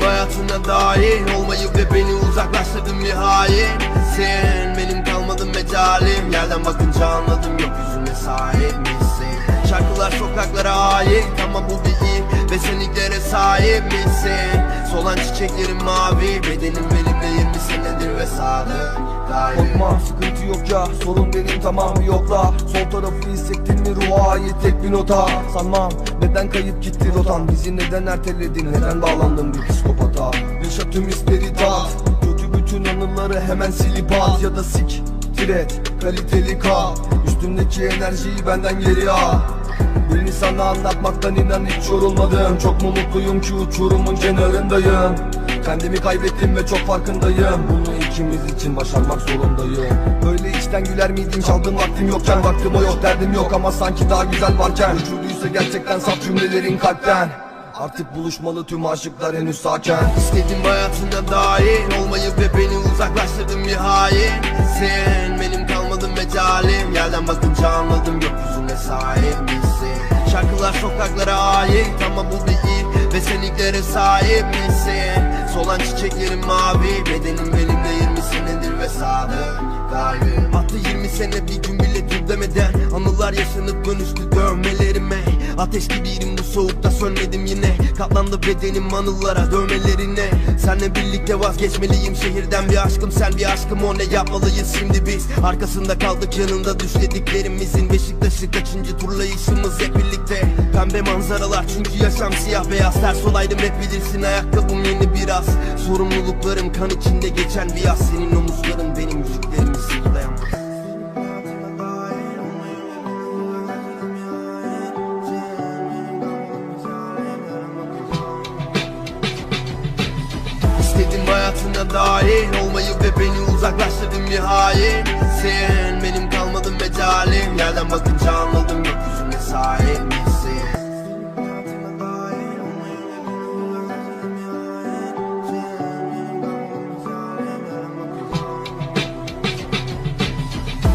hayatına dahil Olmayı ve beni uzaklaştırdın hain. Sen benim kalmadın mecalim. Yerden bakınca anladım gökyüzüne sahip misin Şarkılar sokaklara ait ama bu bir senliklere sahip misin? Solan çiçeklerin mavi Bedenim benimle 20 senedir ve sadık Korkma sıkıntı yok ya sorun benim tamamı yokla Sol tarafı hissettin mi ruha ait tek bir nota? Sanmam neden kayıp gitti rotan? Bizi neden erteledin? Neden bağlandın bir psikopata? Yaşa tüm hisleri tat Kötü bütün anıları hemen silip at. Ya da sik tiret kaliteli kal. Üstümdeki enerjiyi benden geri al sana anlatmaktan inan hiç yorulmadım. Çok mu mutluyum ki uçurumun kenarındayım. Kendimi kaybettim ve çok farkındayım. Bunu ikimiz için başarmak zorundayım. Böyle içten güler miydin çaldığın vaktim yokken Vaktim o yok derdim yok. Ama sanki daha güzel varken Uçurduysa gerçekten saf cümlelerin kalpten. Artık buluşmalı tüm aşıklar henüz sakin İstedim hayatına dahil Olmayı ve beni uzaklaştırdın bir hain. Sen benim kalmadın mecalim Yerden bakınca anladım gökyüzüne sahip misin sokaklara ait ama bu bir ilk Ve senliklere sahip misin? Solan çiçeklerin mavi Bedenim benimle 20 senedir ve sadık kalbim Attı 20 sene bir gün bile dur demeden Anılar yaşanıp dönüştü dövmelerime. Ateş gibiydim bu soğukta yine Katlandı bedenim anılara dövmelerine. Senle birlikte vazgeçmeliyim şehirden bir aşkım. Sen bir aşkım o ne yapmalıyız şimdi biz? Arkasında kaldık yanında düşlediklerimizin Beşiktaş'ı kaçıncı turlayışımız hep birlikte. Pembe manzaralar çünkü yaşam siyah beyaz. Ters olaydım hep bilirsin ayakkabım yeni biraz. Sorumluluklarım kan içinde geçen bir yaz. Senin omuzların İstedim hayatına dahil Olmayı ve beni uzaklaştırdın hain Sen benim kalmadın mecalim Yerden bakınca anladım gökyüzüne sahip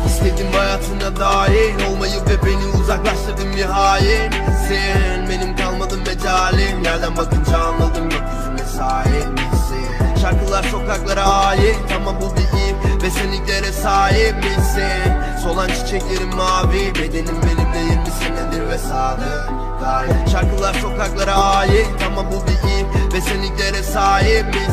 İstedim hayatına dahil Olmayı ve beni uzaklaştırdın hain Sen benim kalmadın mecalim Yerden bakınca anladım gökyüzüne ait ama bu bir ilk Ve senliklere sahip misin? Solan çiçeklerin mavi Bedenim benimle 20 senedir ve sadık kalbim Şarkılar sokaklara ait. Ama bu bir ilk Ve senliklere sahip misin